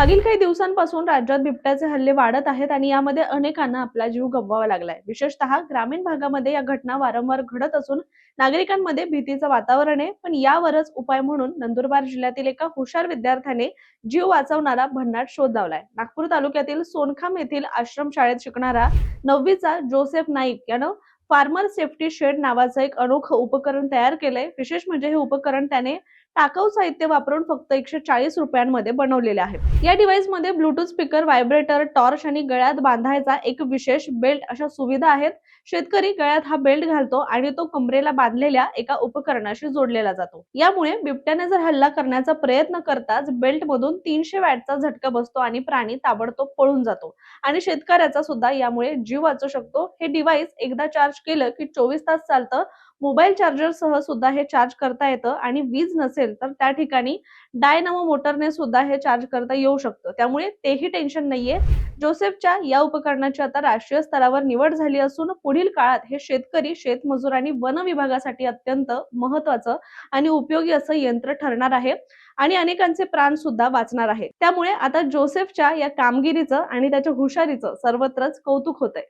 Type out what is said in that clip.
मागील काही दिवसांपासून राज्यात बिबट्याचे हल्ले वाढत आहेत आणि यामध्ये अनेकांना आपला जीव गमवावा लागलाय. विशेषतः ग्रामीण भागामध्ये या घटना वारंवार घडत असून नागरिकांमध्ये भीतीचं वातावरण आहे. पण यावरच उपाय म्हणून नंदुरबार जिल्ह्यातील एका हुशार विद्यार्थ्याने जीव वाचवणारा भन्नाट शोध लावलाय. नागपूर तालुक्यातील सोनखाम येथील आश्रमशाळेत शिकणारा नववीचा जोसेफ नाईक यानं फार्मर सेफ्टी शेड नावाचं एक अनोखं उपकरण तयार केलंय. विशेष म्हणजे हे उपकरण त्याने टाकाऊ साहित्य वापरून फक्त एकशे चाळीस रुपयांमध्ये बनवलेले आहे. या डिव्हाइसमध्ये ब्लूटूथ स्पीकर व्हायब्रेटर टॉर्च आणि गळ्यात बांधायचा एक विशेष बेल्ट अशा सुविधा आहेत. शेतकरी गळ्यात हा बेल्ट घालतो आणि तो कमरेला बांधलेल्या एका उपकरणाशी जोडलेला जातो. यामुळे बिबट्याने जर हल्ला करण्याचा प्रयत्न करताच बेल्ट मधून तीनशे वॅटचा झटका बसतो आणि प्राणी ताबडतोब पळून जातो. आणि शेतकऱ्याचा सुद्धा यामुळे जीव वाचू शकतो. हे डिव्हाइस एकदा चार्ज केलं की चोवीस तास चालतं. मोबाईल चार्जर सह सुद्धा हे चार्ज करता येतं आणि वीज नसेल तर त्या ठिकाणी डायनमो मोटरने सुद्धा हे चार्ज करता येऊ शकतं. त्यामुळे तेही टेन्शन नाहीये. जोसेफच्या या उपकरणाची आता राष्ट्रीय स्तरावर निवड झाली असून पुढील काळात हे शेतकरी शेतमजूर आणि वन विभागासाठी अत्यंत महत्वाचं आणि उपयोगी असं यंत्र ठरणार आहे आणि अनेकांचे प्राण सुद्धा वाचणार आहे. त्यामुळे आता जोसेफच्या या कामगिरीचं आणि त्याच्या हुशारीचं सर्वत्रच कौतुक होत आहे